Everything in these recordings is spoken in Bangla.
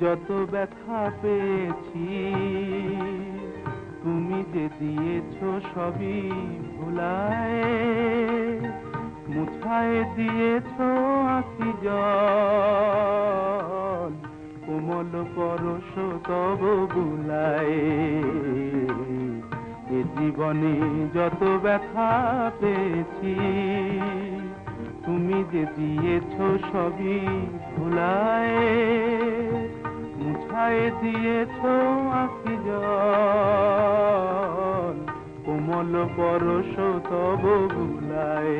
যত ব্যথা পেয়েছি, তুমি যে দিয়েছ সবই ভুলায়, মুছায় দিয়েছ আঁকি জল, কোমল পরশ তব বুলায় এ জীবনে যত ব্যথা পেয়েছি যে দিয়েছ সবই ভুলায় মুছায় দিয়েছ আঁকি কোমল পরশ তব বুলায়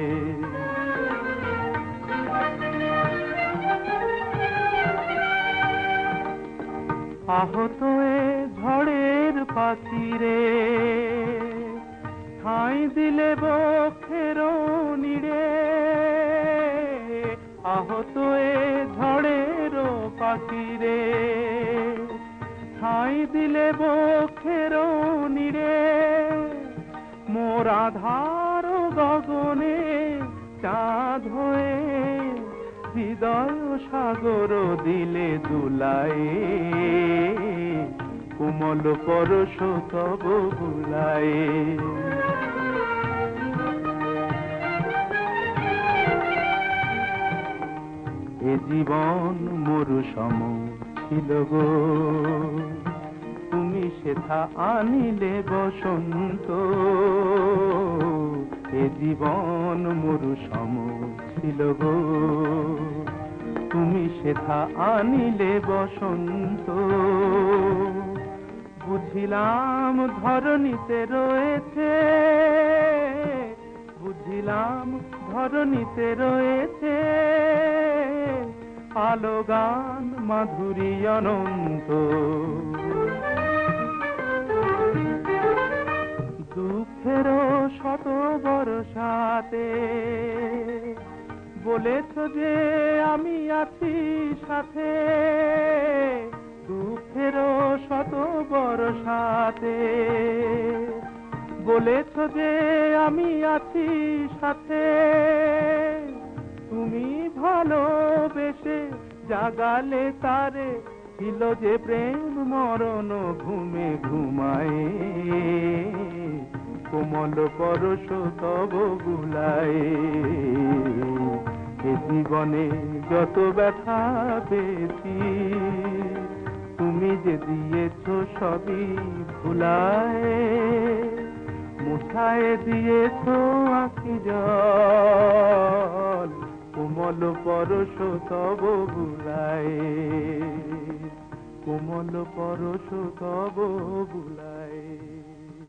আহত ঝড়ের পাখিরে ঠাঁই দিলে বক্ষের আহত এ ঝড়ের পাখিরে। ঠাঁই দিলে বক্ষের নিড়ে মোর আধার গগনে চাঁদ হয়ে হৃদয় সাগর দিলে দুলায়। কোমল পরশ তব বুলায়। জীবন মরু সম ছিল গো। তুমি সেথা আনিলে বসন্ত। এ জীবন মরু সম ছিল গো। তুমি সেথা আনিলে বসন্ত। বুঝিলাম ধরণীতে রয়েছে, বুঝিলাম ধরণীতে রয়েছে। আলো গান, মাধুরী অনন্ত। দুঃখের শত বর্ষাতে বলেছ যে আমি আছি সাথে। দুঃখের শত বর্ষাতে বলেছ যে আমি আছি সাথে। তুমি ভালোবেসে জাগালে তারে, ছিল যে প্রেম মরণ ঘুমে ঘুমায়। কোমল পরশ তব গুলায়। এ জীবনে যত ব্যথা পেয়েছি, তুমি যে দিয়েছ সবই ভুলায়। মুঠায় দিয়েছ আঁকি জল। কোমল পরশ তব বুলায়। কোমল পরশ তব বুলায়।